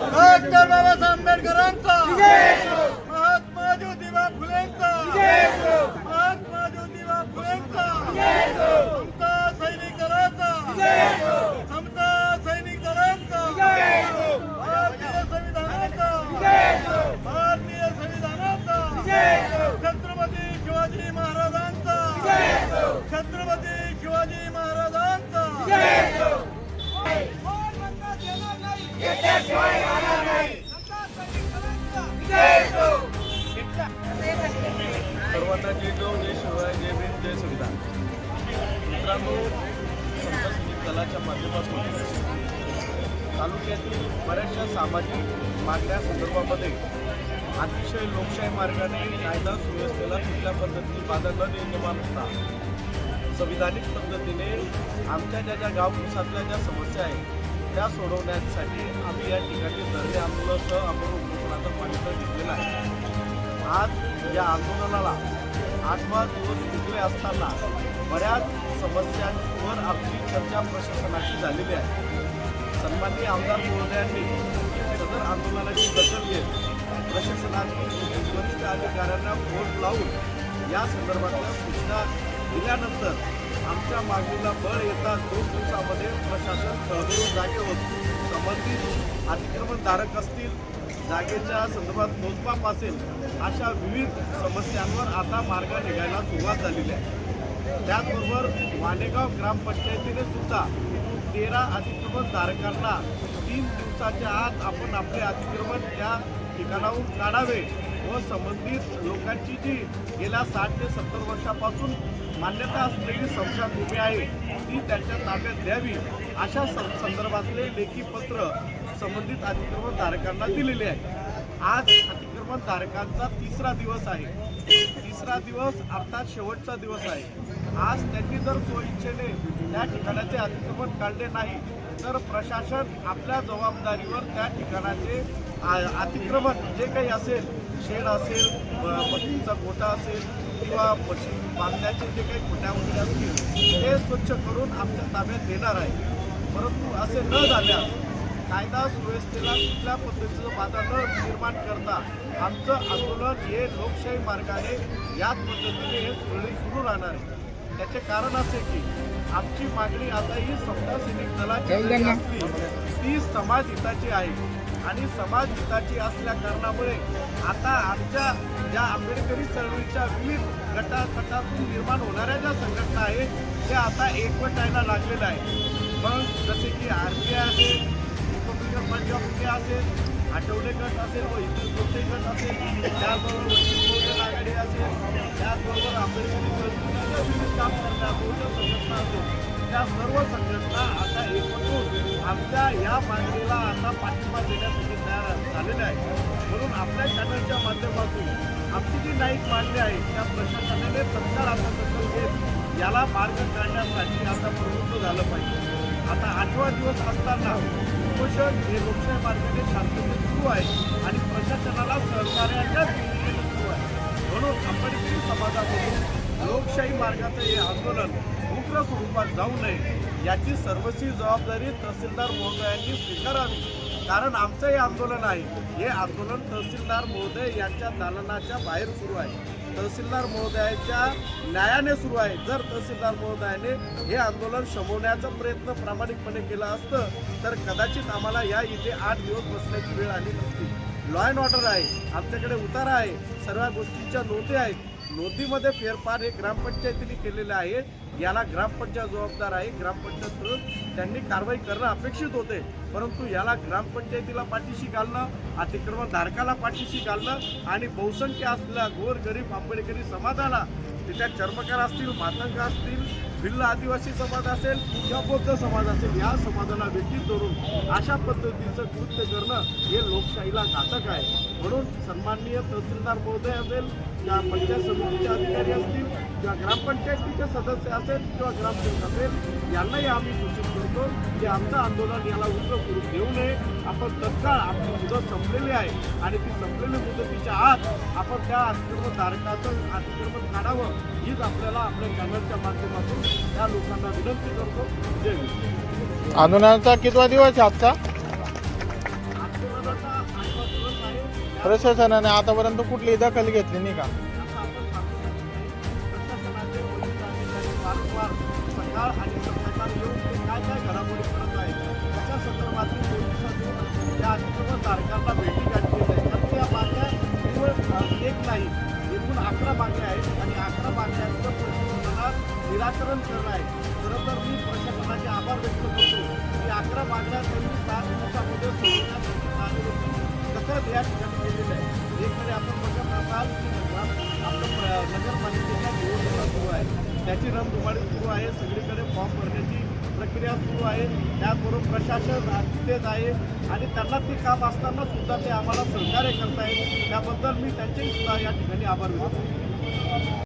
Ekber Babası Amber Garanta. सर्वांना जय गौ जय जय भीम जय संविधान मित्रांनो संत दलाच्या माध्यमातून तालुक्यातील बऱ्याचशा सामाजिक मागण्या संदर्भामध्ये अतिशय लोकशाही मार्गाने कायदा सुव्यवस्थेला कुठल्या पद्धतीने बाधा न निर्माण होता संविधानिक पद्धतीने आमच्या ज्या ज्या गावकुसातल्या ज्या समस्या आहेत त्या सोडवण्यासाठी आम्ही या ठिकाणी धरणे आंदोलनासह आपण उपोषणाचा मान्यता घेतलेला आहे. आज या आंदोलनाला आठवा दिवस उजवे असताना बऱ्याच समस्यांवर आपली चर्चा प्रशासनाशी झालेली आहे. सन्माननीय आमदार महोदयांनी सदर आंदोलनाची दखल घेत प्रशासनाने वरिष्ठ अधिकाऱ्यांना फोन लावून या संदर्भातल्या सूचना दिल्यानंतर आमच्या मागणीला बळ येता दोन दिवसामध्ये प्रशासन तळमळून जागे होत. संबंधित अतिक्रमणधारक असतील जागेच्या संदर्भात मोजमाप असेल अशा विविध समस्यांवर आता मार्ग निघायला सुरुवात झालेली आहे. त्याचबरोबर वाडेगाव ग्रामपंचायतीने सुद्धा तेरा अतिक्रमणधारकांना तीन दिवसाच्या आत आपण आपले अतिक्रमण त्या ठिकाणाहून काढावे व संबंधित लोकांची जी गेल्या साठ ते सत्तर वर्षापासून मान्यता असलेली स्मशानभूमी आहे ती त्यांच्या ताब्यात द्यावी अशा संदर्भातले लेखी पत्र संबंधित अतिक्रमणधारकांना दिलेले आहे. आज अतिक्रमणधारकांचा तिसरा दिवस आहे. तिसरा दिवस अर्थात शेवटचा दिवस आहे. आज त्यांनी जर स्वइच्छेने त्या ठिकाणाचे अतिक्रमण काढले नाही तर प्रशासन आपल्या जबाबदारीवर त्या ठिकाणाचे आ- अतिक्रमण जे काही असेल शेड असेल ब- गोठा असेल किंवा पशु बांधण्याचे जे काही खोट्या वगैरे असतील ते स्वच्छ करून आमच्या ताब्यात देणार आहे. परंतु असे न झाल्यास कायदा सुव्यवस्थेला कुठल्या पद्धतीचं बाधा न निर्माण करता आमचं आंदोलन हे लोकशाही मार्गाने याच पद्धतीने हे सुरळीत सुरू राहणार आहे. त्याचे कारण असे की आमची मागणी आता ही समता सैनिक दलाची असली ती समाज हिताची आहे. आणि समाज हिताची असल्या कारणामुळे आता आमच्या ज्या आंबेडकरी चळवळीच्या विविध गटातटातून निर्माण होणाऱ्या ज्या संघटना आहेत त्या आता एकवटायला लागलेल्या आहेत. मग जसे की आर पी आय असेल किंवा पंजाब ऑफ असेल? आठवले गट असेल व इतर कोणते गट असेल? त्याचबरोबर वंचित आघाडी असेल. त्याचबरोबर आंबेडकरी काम करणाऱ्या बहुजन संघटना असेल. त्या सर्व संघटना आता एकवट आमच्या या मागणीला आता पाठिंबा देण्यासाठी तयार झालेल्या आहेत. म्हणून आपल्या चॅनलच्या माध्यमातून आमची जी नाईक मांडली आहे त्या प्रशासनाने तत्काळ आता दखल घेत याला मार्ग काढण्यासाठी आता प्रवृत्त झालं पाहिजे. आता आठवा दिवस असताना उपोषण हे लोकशाही मार्गाने शांततेत सुरू आहे आणि प्रशासनाला सहकार्याच्या दृष्टीने सुरू आहे. म्हणून आंबेडकरी समाजाकडून लोकशाही मार्गाचं हे आंदोलन उग्र स्वरूपात जाऊ नये याची सर्वस्वी जबाबदारी तहसीलदार महोदयांनी स्वीकारावी. कारण आमचं हे आंदोलन आहे. हे आंदोलन तहसीलदार महोदय यांच्या दालनाच्या बाहेर सुरू आहे. तहसीलदार महोदयाच्या न्यायाने सुरू आहे. जर तहसीलदार महोदयाने हे आंदोलन शमवण्याचा प्रयत्न प्रामाणिकपणे केला असतं तर कदाचित आम्हाला या इथे आठ दिवस बसण्याची वेळ आली नसती. लॉ अँड ऑर्डर आहे. आमच्याकडे उतारा आहे. सर्व गोष्टींच्या नोंदी आहेत. नोंदीमध्ये फेरफार हे ग्रामपंचायतीने केलेले आहे. याला ग्रामपंचायत जबाबदार आहे. ग्रामपंचायत त्यांनी कारवाई करणं अपेक्षित होते. परंतु याला ग्रामपंचायतीला पाठीशी घालणं अतिक्रमण धारकाला पाठीशी घालणं आणि बहुसंख्य असलेल्या गोर गरीब आंबेडकरी समाजाला तिच्या चर्मकार असतील मातंग असतील भिल्ल आदिवासी समाज असेल किंवा बौद्ध समाज असेल या समाजाला व्यतीत धरून अशा पद्धतीचं कृत्य करणं हे लोकशाहीला घातक आहे. म्हणून सन्माननीय तहसीलदार महोदय असेल या पंचायत समितीचे अधिकारी असतील किंवा ग्रामपंचायतीचे सदस्य असेल किंवा ग्रामसेवक असेल यांनाही आम्ही सूचित करतो की आमचं आंदोलन याला उग्र स्वरूप देऊ नये. आपण तत्काळ आपली मुदत संपलेली आहे आणि ती संपलेली मुदतीच्या आत आपण त्या अतिक्रमणधारकाचं अतिक्रमण काढावं हीच आपल्याला आपल्या चॅनलच्या माध्यमातून त्या लोकांना विनंती करतो. जय आंदोलनाचा कितवा दिवस आहे आजचा? प्रशासनाने आतापर्यंत कुठलीही दखल घेतली नाही का? वारंवार सकाळ आणि संध्याकाळ येऊन ते काय काय घडामोडी करत आहेत त्याच्या संदर्भातील पोलिसांनी या अतिक्रमण तारखांना भेटी गाठलेल्या आहे. कारण या मागण्या केवळ एक नाही एकूण अकरा मागण्या आहेत आणि अकरा मागण्यांचं प्रशासनाला निराकरण करणं आहे. खरं तर मी प्रशासनाचे आभार व्यक्त करतो की अकरा मागण्या त्यांनी सात दिवसामध्ये सोडवण्यासाठी मागणी या ठिकाणी केलेलं आहे. एककडे आपण बघत असाल की आपलं नगरपालिकेच्या निवडणुका सुरू आहे त्याची रमधुमाळी सुरू आहे. सगळीकडे फॉर्म भरण्याची प्रक्रिया सुरू आहे. त्याचबरोबर प्रशासन तिथेच आहे. आणि त्यांना ती काम असताना सुद्धा ते आम्हाला सहकार्य करतायत. त्याबद्दल मी त्यांचेही सुद्धा या ठिकाणी आभार व्यक्त